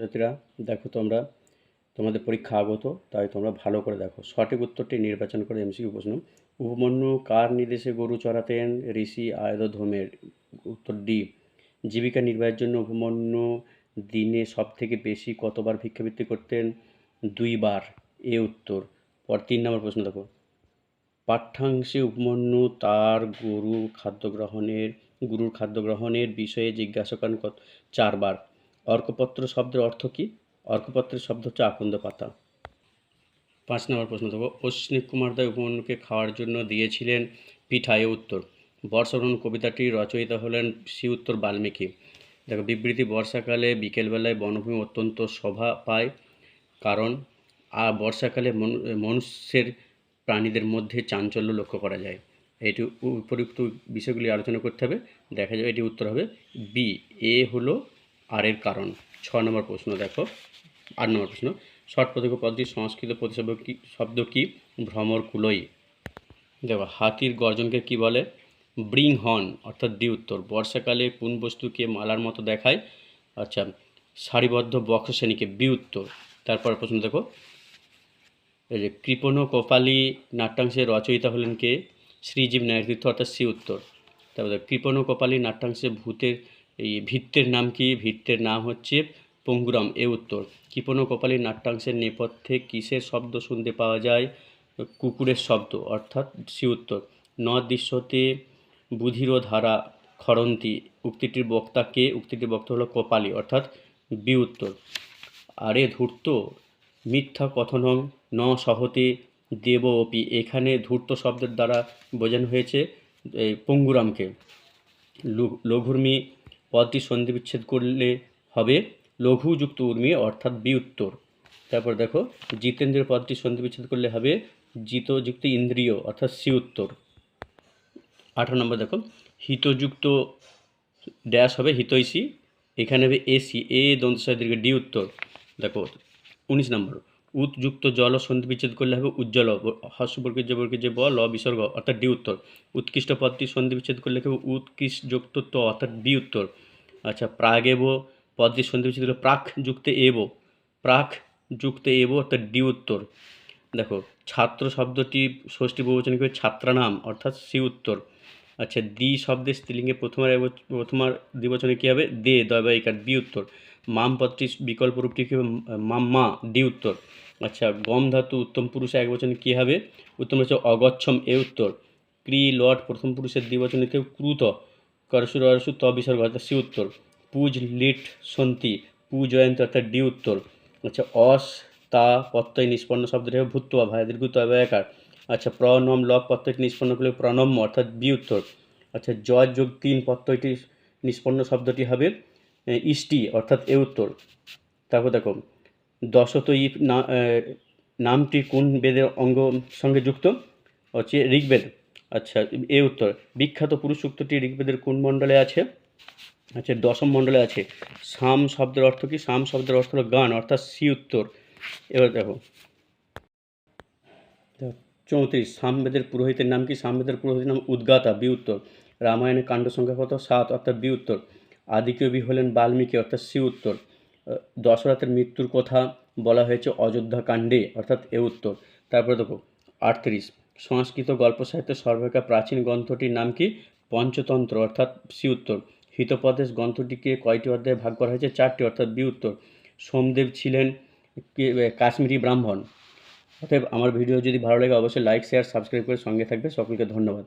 ছাত্রছাত্রীরা দেখো তোমরা, তোমাদের পরীক্ষা আগত, তাই তোমরা ভালো করে দেখো। সঠিক উত্তরটি নির্বাচন করে এমসিকিউ প্রশ্ন। উপমন্যু কার নির্দেশে গরু চড়াতেন ঋষি আয়ধধমের উত্তর ডি, জীবিকা নির্বাহের জন্য উপমন্যু দিনে সব থেকে বেশি কতবার ভিক্ষাবৃত্তি করতেন? দুইবার, এ উত্তর। পর তিন নম্বর প্রশ্ন দেখো। পাঠ্যাংশে উপমন্যু তার গুরু খাদ্য গ্রহণের, গুরুর খাদ্য গ্রহণের বিষয়ে জিজ্ঞাসা করেন কত চারবার। অর্কপত্র শব্দের অর্থ কী? অর্কপত্রের শব্দ হচ্ছে আকন্দ পাতা। পাঁচ নম্বর প্রশ্ন দেবো অশ্বিনী কুমার দা উপমন্যুকে খাওয়ার জন্য দিয়েছিলেন পিঠা এ উত্তর। বর্ষবরণ কবিতাটির রচয়িতা হলেন সি উত্তর বাল্মীকি। দেখো, বিবৃতি বর্ষাকালে বিকেলবেলায় বনভূমি অত্যন্ত শোভা পায়। কারণ আর বর্ষাকালে মনুষ্যের প্রাণীদের মধ্যে চাঞ্চল্য লক্ষ্য করা যায়। এটি উপযুক্ত বিষয়গুলি আলোচনা করতে হবে। দেখা যাবে এটি উত্তর হবে। বি, এ হলো আর এর কারণ। ছ নম্বর প্রশ্ন, দেখো। আট নম্বর প্রশ্ন, ষট পদক পদটি সংস্কৃত প্রতিশব্দ কি, শব্দ কি? ভ্রমর কুলই। দেখো, হাতির গর্জনকে কি বলে? ব্রিং হর্ন অর্থাৎ ডি উত্তর। বর্ষাকালে কোন বস্তুকে মালার মতো দেখায়? আচ্ছা সারিবদ্ধ বক্স শ্রেণীকে বি উত্তর। তারপর প্রশ্ন, দেখো। এই যে, কৃপণ কপালী নাট্যাংশের রচয়িতা হলেন কে? শ্রীজীব ন্যায়তীর্থ, অর্থাৎ সি উত্তর। তারপরে, কৃপণ কপালী নাট্যাংশে ভূতের এই ভিত্তের নাম কি? ভিত্তের নাম হচ্ছে পঙ্গুরাম, এ উত্তর। কৃপণ কপালী নাট্যাংশের নেপথ্যে কিসের শব্দ শুনতে পাওয়া যায়? কুকুরের শব্দ, অর্থাৎ সি উত্তর। ন দৃশ্যতে বুধির ধারা খরন্তি, উক্তিটির বক্তা কে? উক্তিটির বক্তা হলো কপালী, অর্থাৎ বি উত্তর। আরে ধূর্ত, মিথ্যা কথনম ন সহতে দেব অপি এখানে ধূর্ত শব্দের দ্বারা বোঝানো হয়েছে পঙ্গুরামকে। লঘু- লঘুর্মি পদটি সন্ধি বিচ্ছেদ করলে হবে লঘুযুক্ত উর্মি অর্থাৎ বি উত্তর তারপর দেখো, জিতেন্দ্রের পদটি সন্ধি বিচ্ছেদ করলে হবে জিতযুক্ত ইন্দ্রিয় অর্থাৎ সি উত্তর আঠারো নম্বর দেখো, হিতযুক্ত ড্যাশ হবে হিতৈষী, এখানে হবে এসি, এ দন্তসায় দীর্ঘ ডি উত্তর। দেখো, উনিশ নম্বর। উৎযুক্ত জল সন্ধি বিচ্ছেদ করলে হবে উজ্জ্বল হর্ষবর্গের যে বর্গের যে ব, ল, বিসর্গ, অর্থাৎ ডি উত্তর। উৎকৃষ্ট পদটি সন্ধি বিচ্ছেদ করলে হবে উৎকৃষ্ট যুক্ত ত, অর্থাৎ বি উত্তর। আচ্ছা প্রাগেব পদটি সন্ধি বিচ্ছেদ করলে প্রাক যুক্তে এব প্রাক যুক্তে এব অর্থাৎ ডি উত্তর। দেখো, ছাত্র শব্দটি ষষ্ঠী বহুবচনে কি ছাত্রানাম, অর্থাৎ সি উত্তর। আচ্ছা দ্বি শব্দের স্ত্রীলিঙ্গে প্রথমার প্রথমার দ্বিবচনে কী হবে? দে দয়বাইকার বি উত্তর। মাম পদটি বিকল্প রূপটি কী হবে মাম, মা ডি উত্তর। আচ্ছা গম ধাতু উত্তম পুরুষে এক বচনে কী হবে? উত্তম হচ্ছে অগচ্ছম, এ উত্তর। ক্রি, লট, প্রথম পুরুষের দ্বিবচনে কেউ ক্রুত, করসুর অরসু ত বিসর্গ, অর্থাৎ সি উত্তর। পুজ, লিট, সন্তি পু জয়ন্ত অর্থাৎ ডি উত্তর। আচ্ছা অস, তা প্রত্যয় নিষ্পন্ন শব্দটি হবে ভূত্বা ভাই দীর্ঘ ব্যয়কার আচ্ছা প্রনম ল প্রত্যয়টি নিষ্পন্ন করলে প্রণম্য, অর্থাৎ বি উত্তর। আচ্ছা জয় যোগ তিন প্রত্যয়টি নিষ্পন্ন শব্দটি হবে ইষ্টি অর্থাৎ এ উত্তর। তারপর দেখো দশত এ, নামটি কোন বেদের অঙ্গ সঙ্গে যুক্ত? হচ্ছে ঋগ্বেদ। আচ্ছা এ উত্তর। বিখ্যাত পুরুষ সূক্তটি ঋগ্বেদের কোন মণ্ডলে আছে? আচ্ছা দশম মণ্ডলে আছে। সাম শব্দের অর্থ কি? সাম শব্দের অর্থ হলো গান অর্থাৎ সি উত্তর। এবার দেখো। চৌত্রিশ সামবেদের পুরোহিতের নাম কি? সামবেদের পুরোহিতের নাম উদ্গাতা বি উত্তর। রামায়ণের কাণ্ড সংখ্যা কত? সাত অর্থাৎ বি উত্তর। আদিকবি হলেন বাল্মীকি, অর্থাৎ সি উত্তর। দশরথের মৃত্যুর কথা বলা হয়েছে অযোধ্যা কাণ্ডে অর্থাৎ এ উত্তর। তারপরে দেখো, আটত্রিশ। সংস্কৃত গল্প সাহিত্যের সর্বাপেক্ষা প্রাচীন গ্রন্থটির নাম কি? পঞ্চতন্ত্র, অর্থাৎ সি উত্তর। হিতোপদেশ গ্রন্থটিকে কয়টি অধ্যায়ে ভাগ করা হয়েছে? চারটি, অর্থাৎ বি উত্তর। সোমদেব ছিলেন কাশ্মীরি ব্রাহ্মণ। অতএব আমার ভিডিও যদি ভালো লাগে, অবশ্যই লাইক শেয়ার সাবস্ক্রাইব করে সঙ্গে থাকবে। সকলকে ধন্যবাদ।